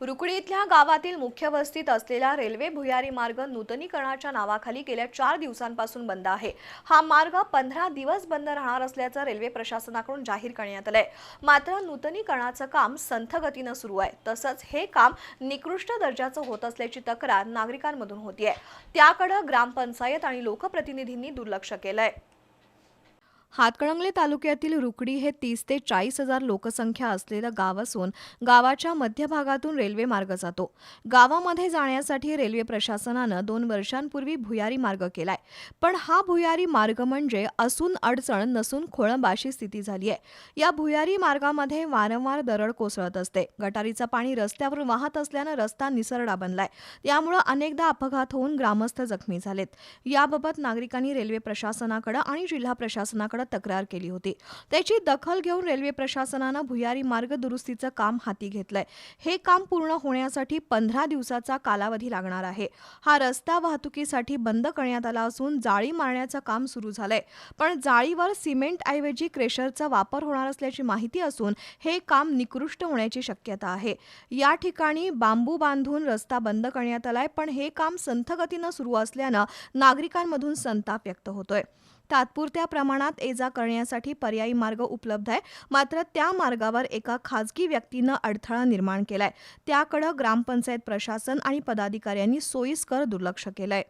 रुकडी इथल्या गावातील मुख्य वस्तीत असलेला रेल्वे भुयारी मार्ग नूतनीकरणाच्या नावाखाली गेल्या चार दिवसांपासून बंद आहे. हा मार्ग पंधरा दिवस बंद राहणार असल्याचं रेल्वे प्रशासनाकडून जाहीर करण्यात आलंय. मात्र नूतनीकरणाचं काम संथ गतीनं सुरू आहे. तसंच हे काम निकृष्ट दर्जाचं होत असल्याची तक्रार नागरिकांमधून होतीये. त्याकडं ग्रामपंचायत आणि लोकप्रतिनिधींनी दुर्लक्ष केलंय. हातकणंगले तालुक्यातील रुकडी हे तीस ते चाळीस हजार लोकसंख्या असलेलं गाव असून गावाच्या मध्यभागातून रेल्वे मार्ग जातो. गावामध्ये जाण्यासाठी रेल्वे प्रशासनानं दोन वर्षांपूर्वी भुयारी मार्ग केलाय. पण हा भुयारी मार्ग म्हणजे असून अडचण नसून खोळंबाशी स्थिती झाली आहे या भुयारी मार्गामध्ये वारंवार दरड कोसळत असते. गटारीचं पाणी रस्त्यावर वाहत असल्यानं रस्ता निसरडा बनलाय. त्यामुळं अनेकदा अपघात होऊन ग्रामस्थ जखमी झालेत. याबाबत नागरिकांनी रेल्वे प्रशासनाकडे आणि जिल्हा प्रशासनाकडे तक्रार केली होती. त्याची दखल घेऊन रेल्वे प्रशासनानं भुयारी मार्ग दुरुस्तीचं काम हाती घेतलंय. हे काम पूर्ण होण्यासाठी पंधरा दिवसाचा कालावधी लागणार आहे. हा रस्ता वाहतुकीसाठी बंद करण्यात आला असून जाळी मारण्याचं काम सुरू झालंय. पण जाळीवर सिमेंट ऐवजी क्रेशरचा वापर होणार असल्याची माहिती असून हे काम निकृष्ट होण्याची शक्यता आहे. या ठिकाणी बांबू बांधून रस्ता बंद करण्यात आलाय पण हे काम संथगतीनं सुरू असल्यानं नागरिकांमधून संताप व्यक्त होतोय. तात्पुरत्या प्रमाणात ये जा करण्यासाठी पर्यायी मार्ग उपलब्ध आहे. मात्र त्या मार्गावर एका खाजगी व्यक्तीनं अडथळा निर्माण केलाय. त्याकडं ग्रामपंचायत प्रशासन आणि पदाधिकाऱ्यांनी सोयीस्कर दुर्लक्ष केलंय.